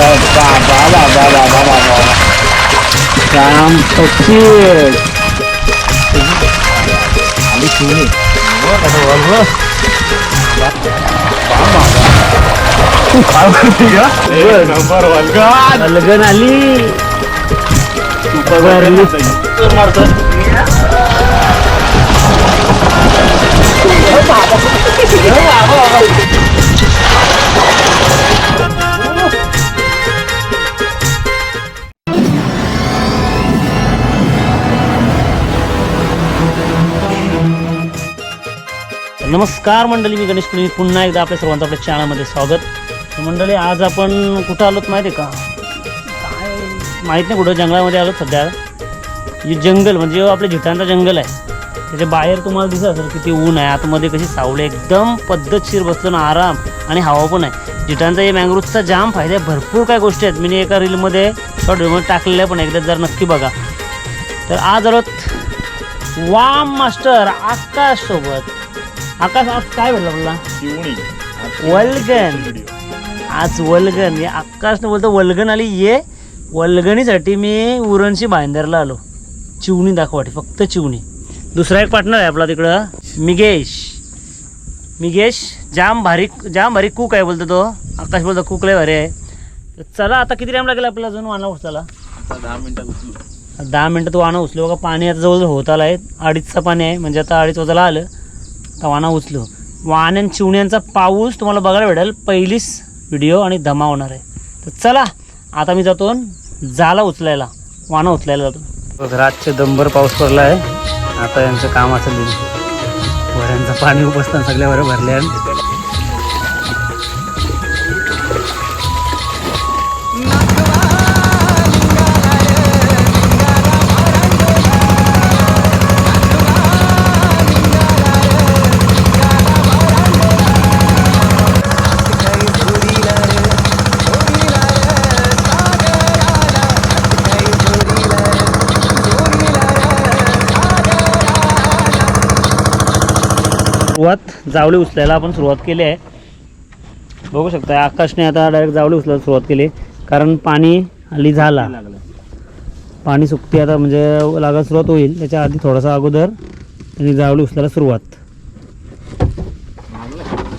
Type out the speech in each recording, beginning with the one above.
अरे बाबा बाबा बाबा बाबा काम पच्चीस आली शिवणी काय करते का लगन आली भरली. नमस्कार मंडळी मी गणेश पुणे पुन्हा एकदा आपल्या सर्वांचं आपल्या चॅनलमध्ये स्वागत. मंडळी आज आपण कुठं आलोत माहिती आहे का? काय माहीत नाही कुठं जंगलामध्ये आलोत सध्या. हे जंगल म्हणजे आपल्या झिटांचं जंगल आहे. त्याच्या बाहेर तुम्हाला दिसत असेल किती ऊन आहे. आतमध्ये कशी सावली एकदम पद्धतशीर बसलो ना आराम आणि हवा पण आहे. जिटांचा हे मँग्रोवचा जाम फायदे आहे. भरपूर काय गोष्टी आहेत. मी एका रीलमध्ये शॉर्ट टाकलेल्या पण एकदा जर नक्की बघा. तर आज आलोत वाम मास्टर आकाश सोबत आकाश आज काय भेटलं आपल्याला वल्गन. आज वल्गन. हे आकाशनं बोलतो वल्गन आली ये. वल्गणीसाठी मी उरणशी भाईंदरला आलो. चिवणी दाखवाटी फक्त चिवणी. दुसरा एक पार्टनर आहे आपला तिकडं. मिगेश. मिगेश जाम भारी जाम भारी कुक आहे बोलतो तो. आकाश बोलतो कुक लय भारी आहे. तर चला आता किती टाइम लागेल आपल्याला अजून वाना उचला दहा मिनिटात उचलू. दहा मिनटं तो वाना उचलो. बघा पाणी आता जवळ होत आलं आहे अडीचचं पाणी आहे. म्हणजे आता अडीच वाजायला आलं. वाना उचलो. वाण्यां चिवण्यांचा पाऊस तुम्हाला बघायला भेटेल. पहिलीच व्हिडिओ आणि धमा होणार आहे. तर चला आता मी जातो जाला उचलायला. वाना उचलायला जातो. रातचे दंबर पाऊस पडला आहे आता यांचं काम असेल वऱ्यांचं पाणी उपसताना सगळ्या वऱ्या भरल्या सुरुवात जावळी उचलायला आपण सुरुवात केली आहे. बघू शकता आकाशने आता डायरेक्ट जावळी उचलायला सुरुवात केली. कारण पाणी हल्ली झाला. पाणी सुकते आता म्हणजे लागायला सुरुवात होईल. त्याच्या आधी थोडासा अगोदर त्यांनी जावळी उचलायला सुरुवात.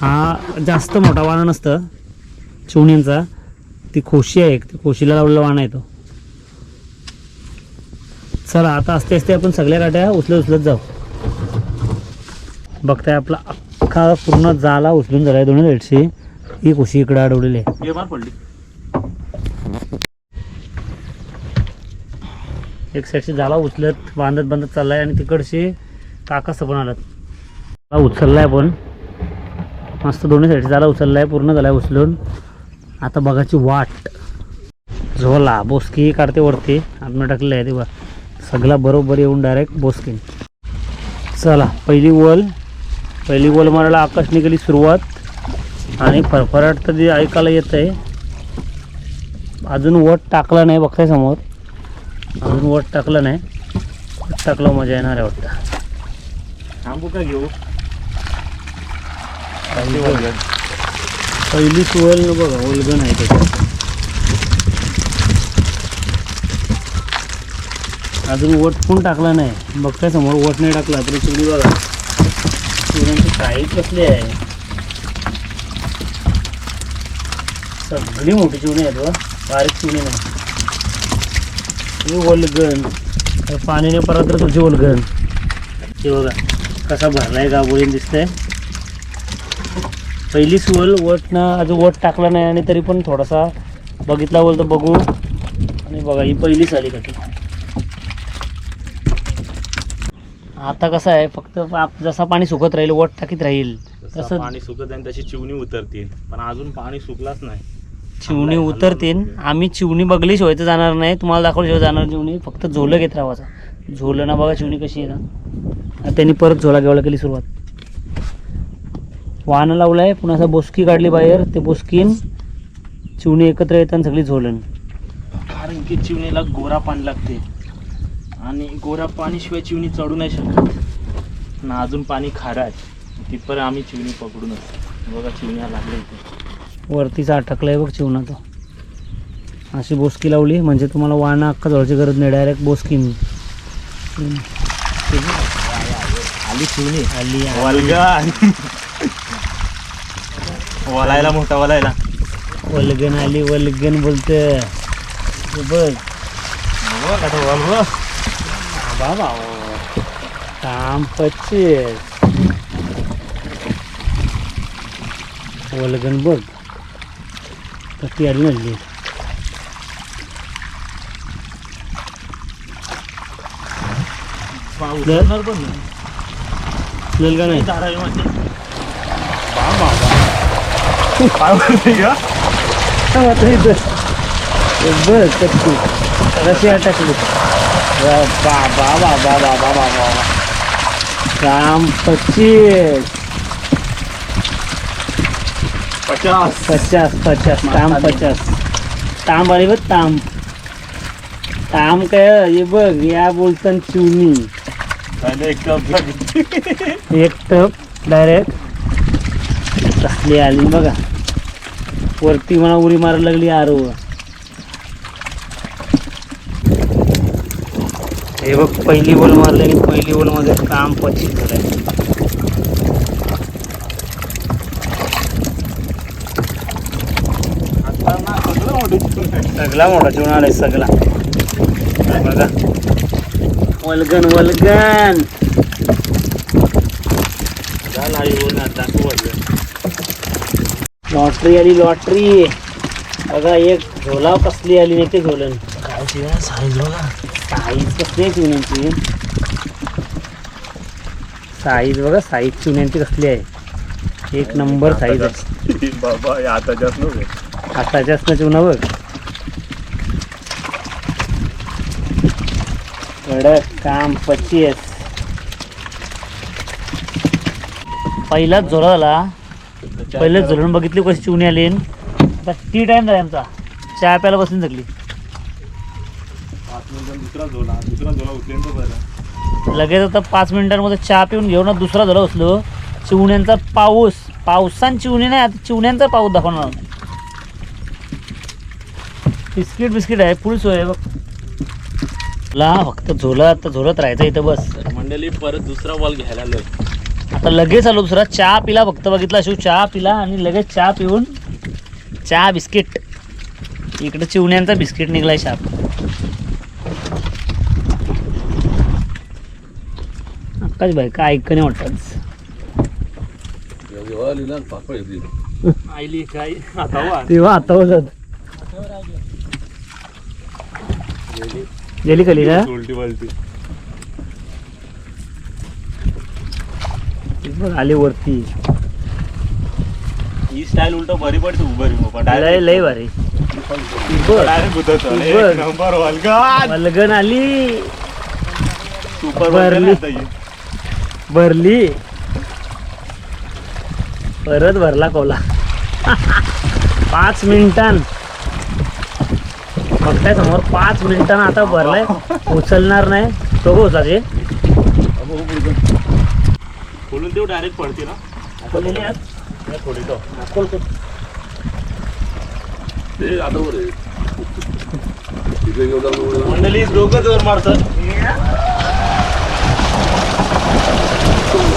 हा जास्त मोठा वाणा नसतं. चिवण्यांचा ती खोशी आहे ती खोशीला लावलेला वाणा आहे तो. चला आता आस्ते आस्ते आपण सगळ्या गाड्या उचलत उचलत जाऊ. बघताय आपला अख्खा पूर्ण जाला उचलून झाला आहे दोन्ही साईडशी. ही खुशी इकडे अडवलेली आहे. एक साईडची जाला उचलत बांधत बांधत चाललाय आणि तिकडची काकास पण आलात उचललाय पण. मस्त दोन्ही साईडची जाला उचललाय पूर्ण झालाय उचलून. आता बघाची वाट. झोला बोसकी काढते वरती. आतमध्ये टाकलेलं आहे ते बघा सगळा बरोबर येऊन डायरेक्ट बोसकी. चला पहिली वल. पहिली वल मारायला आकाशने केली सुरुवात. आणि फरफराट तर ते ऐकायला येत आहे अजून वट टाकला नाही बघताय समोर अजून वट टाकलं नाही. वट टाकलं मजा येणार आहे वाटतं. थांबू का घेऊ? पहिली सुवल न बघा ओलगण आहे त्याच्यात अजून वट पण टाकला नाही? बघताय समोर वट नाही टाकला तरी चिवडी बघा. चिवड्यांची काळी कसली आहे? सगळी मोठी चिवणी आहेत बघ. बारीक चिवणी नाही. ही ओलगण पाण्याने परत तर तुझी ओलगण हे बघा कसा भरलाय गाबोळीन दिसतंय. पहिली सुवल वट ना अजून वट टाकला नाही आणि तरी पण थोडासा बघितला बोल तर बघू. आणि बघा ही पहिलीच आली कशी आता कसं आहे फक्त आप- जसा पाणी सुकत राहील वट टाकीत राहील तसं तसं पाणी सुकत आणि तशी चिवणी उतरतील. पण अजून पाणी सुकलाच नाही. चिवणी उतरतील. आम्ही चिवणी बघल्याशिवाय तर जाणार नाही. तुम्हाला दाखवल्याशिवाय जाणार चिवणी फक्त झोलं घेत राहायचा झोलं ना बघा चिवणी कशी आहे ना. आता त्यांनी परत झोला घ्यायला केली सुरुवात. वाहनं लावलाय पुन्हा असं बोसकी काढली बाहेर. ते बोसकीन चिवणी एकत्र येतात सगळी झोलन कारण की चिवणीला गोरा पाणी लागते. आणि गोरा पाणी शिवाय चिवणी चढू नाही शकत. ना अजून पाणी खारं आहे. तिथपर्यंत आम्ही चिवणी पकडूनच बघा चिवणी लागले इथे. वरतीच अटकलाय बघ चिवणा तो. अशी बोसकी लावली म्हणजे तुम्हाला वाणा अख्खा जवळची गरज नाही. डायरेक्ट बोसकी आली चिवणी. आली वलगन वलायला मोठा वलायला. वलगन आली वलगन बोलत बघ. आता वल બાબા કામ પચીસ ઓલગન બોલ પછી અડને લીધી લલગા નહીં બાબા પાવર થઈ ગયા બસ રશિયા ટકલું काम पच्चीस अरे बघ ताम ताम काय बघ या चुनी एक एक टप डायरेक्ट आली आली बघा वरती मला उडी मारायला लागली आरोवा हे बघ पहिली बोल मारली आणि पहिली बोलमध्ये काम पचित झालंय. मोठं आहे. सगळा मोठा जेवण आलाय सगळा बघा. वलगन वलगन झाला येऊन आता लॉटरी आली लॉटरी. बघा एक झोलाव कसली आली नाही ते झोलन काय चिवण्या साईज बघा साईज कसली आहे चिवण्यांची साईज बघा साईज चिवण्यांची कसली आहे? एक नंबर साईज आहे. बाबा नव्हे आताच्याच ना चिवणा बघ. कडक काम पच्चीस पहिलाच झोला झाला पहिलेच झोलून बघितली कशी चिवणी आली. आता टी टाइम झाला आमचा. चहा प्यायला बसून जगली पाच दुसरा झोला दुसरा झोला उचलेन तो बरं लगेच आता पाच मिनिटांमध्ये चहा पिऊन घेऊन दुसरा झाला बसलो चिवण्यांचा पाऊस पावसान चिवणी नाही आता चिवण्यांचा पाऊस दाखवणार. बिस्किट बिस्किट आहे फुल सोय आहे बघ. ला फक्त झोलत झोलत राहायचं इथं बस. मंडळी परत दुसरा बॉल घ्यायला आलोय. आता लगेच आलो दुसरा. चहा पिला फक्त बघितला शिव. चहा पिला आणि लगेच चहा पिऊन चहा बिस्किट. इकडे चिवण्यांचा बिस्किट निघलाय शाप. आकाश भाई काय ऐकणे वाटतात आईली काय? तेव्हा आता गेली कली आली वरती. ही स्टाईल उलट बरी पडते उभं रिमो लय भारी. डायरेक्ट नंबर वलगन आली. सुपर भरली. भरली. परत भरला कोला. पाच मिनिटां बघताय समोर पाच मिनिटांना आता भरलाय. उचलणार नाही. तो उचलाचे खोलून देऊ डायरेक्ट पडते ना थोडी तो मंडळी डोकं जोर मारतात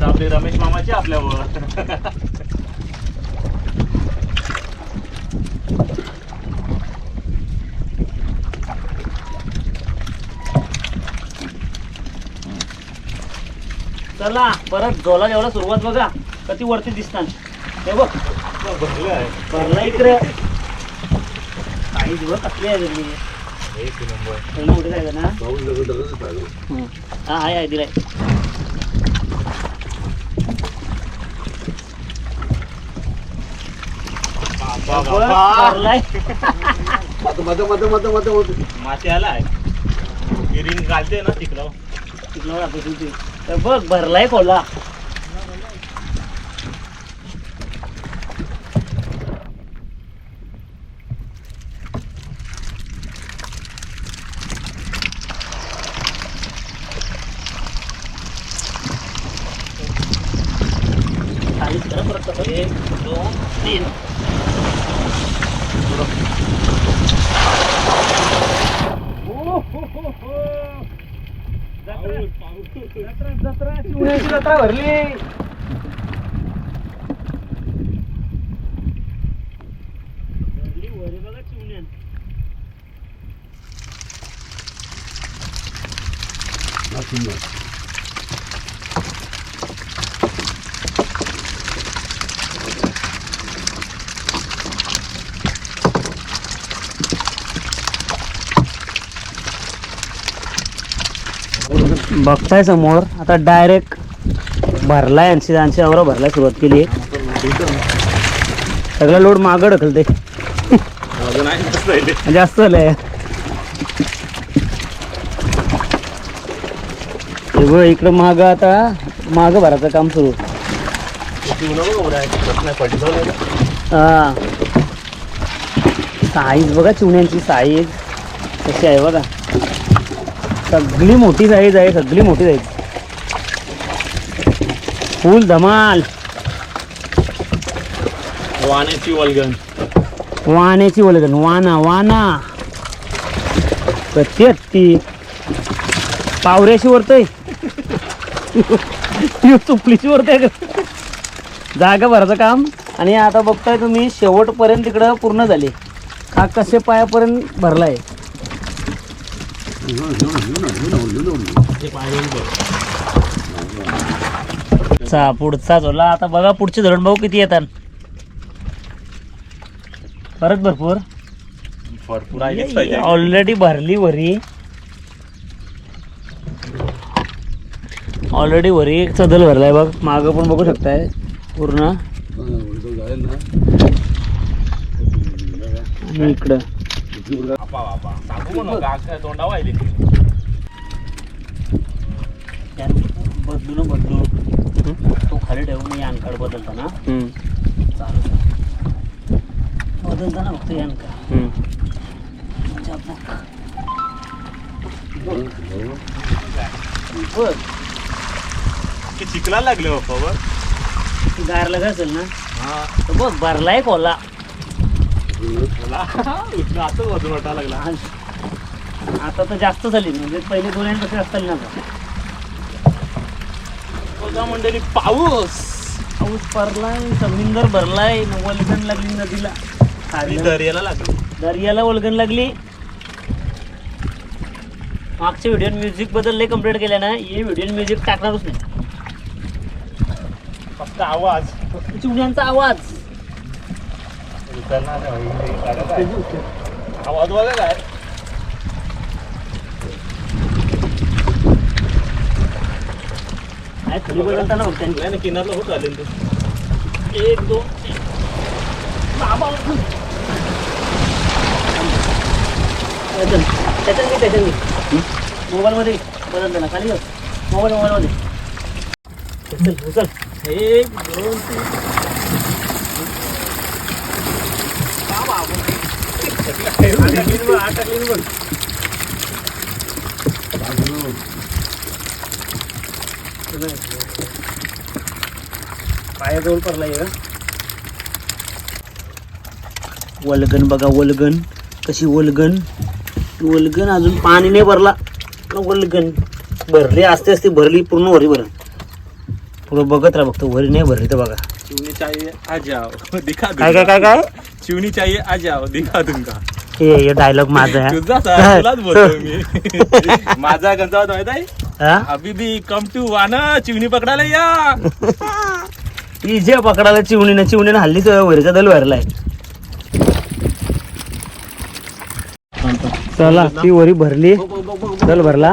जर आपले रमेश मामाचे आपल्यावर. चला परत झोला जेवढा सुरुवात बघा. कधी वरती दिसतात हे बघ. भरलं आहे. भरला इकडे. काही दिवस कसले आहे वेगळी एक नंबर. कुठे जायचं ना? हं. आहे आहे दिलाय. माती आलाय. घालते ना तिकडं. बघ भरलाय कोला खालीच करा परत तसं. एक दोन तीन जत्रा भरली. बघताय समोर आता डायरेक्ट भरलाय ऐंशी ऐंशी आवरा भरलाय सुरुवात केली सगळा लोड मागं ढकलते जास्त झालंय. बघ इकडं माग आता माग भराचं काम सुरू. हा. साईज बघा चिवण्यांची साईज कशी आहे बघा. सगळी मोठी साईज आहे सगळी मोठी साईज फुल धमाल. वाण्याची वलगण. वाण्याची वलगन वाना वाना. कच्ची हत्ती पावऱ्याशी वरतय. चुपलीची वरतय का जागा भराचं काम. आणि आता बघताय तुम्ही शेवटपर्यंत तिकडं पूर्ण झाले. हा कसे पायापर्यंत भरलाय? चा पुढचा झोला. आता बघा पुढचे धरण भाऊ किती येतात. परत भरपूर. भरपूर ऑलरेडी भरली वरी. ऑलरेडी वरी चदल भरलाय बघ. मागं पण बघू शकताय. पूर्ण. आणि इकडं. तोंडा वाहिली त्यात बदलू न बदलू तो खाली ठेवून यान काढ बदलताना चालू बदलताना फक्त यान काढ चापूक. बघ की चिकला लागले बाप्पा बघ गारला का असेल ना? हा. बघ भरलाय कोला असं वजन वाटायला लागला आता तर जास्त झाली म्हणजे पहिले दोन कसे असतात ना बघा मंडळी पाऊस. पाऊस पडलाय समिंदर भरलाय वलगण लागली नदीला. दर्याला लागली. दर्याला वलगण लागली. मागच्या व्हिडिओ म्युझिकबद्दल लय कंप्लीट केल्या ना हे व्हिडिओ म्युझिक टाकणारच नाही. फक्त आवाज. फक्त चिवण्यांचा आवाज. आवाज बघा काय बदलताना नाही ना किनारला होत आले ते एक दोन त्याच्यात मी त्याच्यात मी मोबाईलमध्ये बदलताना खाली बघ. मोबाईल मोबाईलमध्ये उचल एक दोन तीन वलगन बघा वलगन. कशी वलगन? वलगन अजून पाणी नाही भरला. ना वलगन? भरली असते असते भरली पूर्ण वरी भर पुढं बघत राहा बघतो वरी नाही भरली तर बघा. काय काय काय काय? चिवनी चाहिए आ जाओ दिखा दूंगा हे हे डायलॉग माझा आहे. तुझा तुलाच बोलतो मी. माझा गंजा होता माहीत आहे? हा? अभी भी कम टू वाना चिवनी पकडायला या. इजे पकडायला चिवणीनं चिवणीनं हल्लीच वरीचा दल भरलाय चला ती वरी भरली. दल भरला.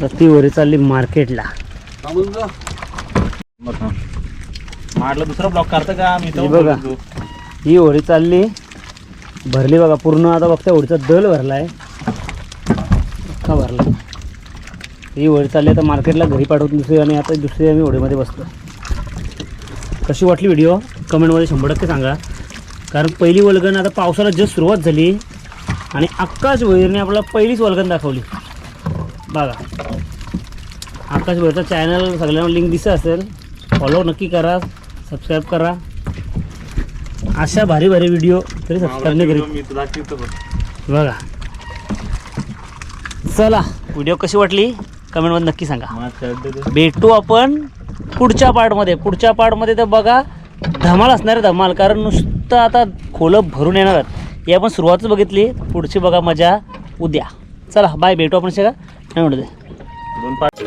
तर ती वरी चालली मार्केटला. मारला दुसरा ब्लॉक करता का? मी हे बघा. ही होळी चालली. भरली बघा पूर्ण. आता बघता होळीचा दल भरला आहे का भरला ही होळी चालली आता मार्केटला घरी पाठवून दुसरी आणि आता दुसरी आम्ही होळीमध्ये बसतो. कशी वाटली व्हिडिओ कमेंटमध्ये शंभर टक्के सांगा. कारण पहिली वल्गन आता पावसाला जस्ट सुरुवात झाली आणि आकाश वैरने आपल्याला पहिलीच वल्गन दाखवली. बघा. आकाश वैरचा चॅनल सगळ्यांना लिंक दिसत असेल. फॉलो नक्की करा. सबस्क्राईब करा. अशा भारी भारी व्हिडिओ तरी सबस्क्राईब नाही करीत मी तुला दाखवतो बघ. चला व्हिडिओ कशी वाटली? कमेंटमध्ये नक्की सांगा. भेटू आपण पुढच्या पार्टमध्ये पुढच्या पार्टमध्ये तर बघा धमाल असणार आहे धमाल कारण नुसतं आता खोलं भरून येणार आहेत. ही आपण सुरुवातच बघितली पुढची बघा मजा उद्या. चला बाय भेटू आपण सगळं नाही म्हणते दोन पाच